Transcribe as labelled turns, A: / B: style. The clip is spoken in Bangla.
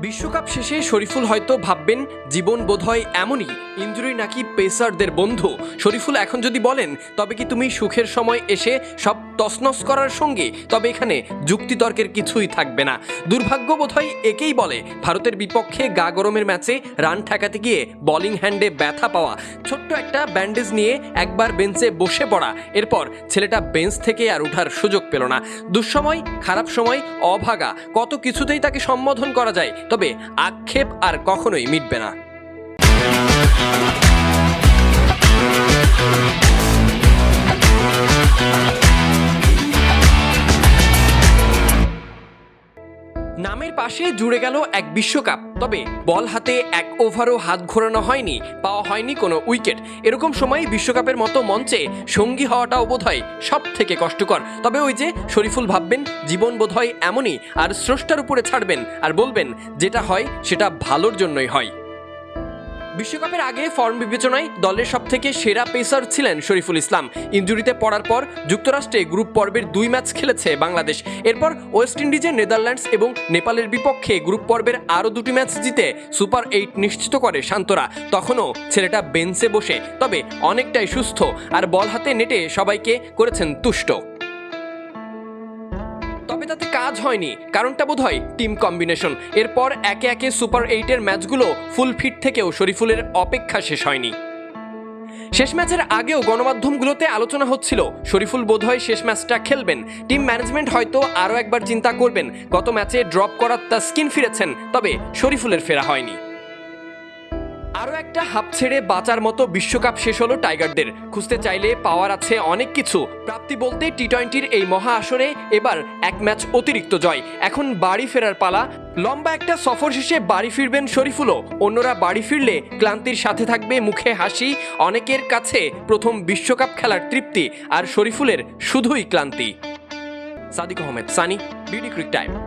A: বিশ্বকাপ শেষে শরীফুল হয়তো ভাববেন, জীবন বোধহয় এমনই, ইঞ্জুরি নাকি পেসারদের বন্ধু। শরীফুল এখন যদি বলেন, তবে কি তুমি সুখের সময় এসে সব তসনস করার সঙ্গে, তবে এখানে যুক্তিতর্কের কিছুই থাকবে না। দুর্ভাগ্য বোধহয় একেই বলে, ভারতের বিপক্ষে গা গরমের ম্যাচে রান ঠেকাতে গিয়ে বোলিং হ্যান্ডে ব্যথা পাওয়া। ছোট্ট একটা ব্যান্ডেজ নিয়ে একবার বেঞ্চে বসে পড়া, এরপর ছেলেটা বেঞ্চ থেকে আর ওঠার সুযোগ পেল না। দুঃসময়, খারাপ সময়, অভাগা, কত কিছুতেই তাকে সম্বোধন করা যায়, তবে আক্ষেপ আর কখনোই মিটবে না। নামের পাশে জুড়ে গেল এক বিশ্বকাপ। তবে বল হাতে এক ওভারও হাত ঘোরানো হয়নি, পাওয়া হয়নি কোনো উইকেট। এরকম সময় বিশ্বকাপের মতো মঞ্চে সঙ্গী হওয়াটাও বোধ হয় সব থেকে কষ্টকর। তবে ওই যে শরীফুল ভাববেন, জীবন বোধ হয় এমনই, আর স্রষ্টার উপরে ছাড়বেন, আর বলবেন, যেটা হয় সেটা ভালোর জন্যই হয়। বিশ্বকাপের আগে ফর্ম বিবেচনায় দলের সব থেকে সেরা পেসার ছিলেন শরীফুল ইসলাম। ইঞ্জুরিতে পড়ার পর যুক্তরাষ্ট্রে গ্রুপ পর্বের দুই ম্যাচ খেলেছে বাংলাদেশ। এরপর ওয়েস্ট ইন্ডিজের নেদারল্যান্ডস এবং নেপালের বিপক্ষে গ্রুপ পর্বের আরও দুটি ম্যাচ জিতে সুপার এইট নিশ্চিত করে শান্তরা। তখনও ছেলেটা বেঞ্চে বসে, তবে অনেকটাই সুস্থ, আর বল হাতে নেটে সবাইকে করেছেন তুষ্ট। তাতে কাজ হয়নি। কারণটা বোধ হয় টিম কম্বিনেশন এরপর একে একে সুপার এইটের ম্যাচগুলো ফুল ফিট থেকেও শরীফুলের অপেক্ষা শেষ হয়নি। শেষ ম্যাচের আগেও গণমাধ্যমগুলোতে আলোচনা হচ্ছিল, শরীফুল বোধহয় শেষ ম্যাচটা খেলবেন। টিম ম্যানেজমেন্ট হয়তো আরও একবার চিন্তা করবেন, গত ম্যাচে ড্রপ করার তা স্কিন ফিরেছেন, তবে শরীফুলের ফেরা হয়নি। আরও একটা হাফ ছেড়ে বাঁচার মতো বিশ্বকাপ শেষ হলো টাইগারদের। খুঁজতে চাইলে পাওয়ার আছে অনেক কিছু। প্রাপ্তি বলতে টি টোয়েন্টির এই মহা আসরে এবার এক ম্যাচ অতিরিক্ত জয়। এখন বাড়ি ফেরার পালা। লম্বা একটা সফর শেষে বাড়ি ফিরবেন শরীফুলও। অন্যরা বাড়ি ফিরলে ক্লান্তির সাথে থাকবে মুখে হাসি, অনেকের কাছে প্রথম বিশ্বকাপ খেলার তৃপ্তি, আর শরীফুলের শুধুই ক্লান্তি। Sadiq Ahmed, Sunny beauty cricket time.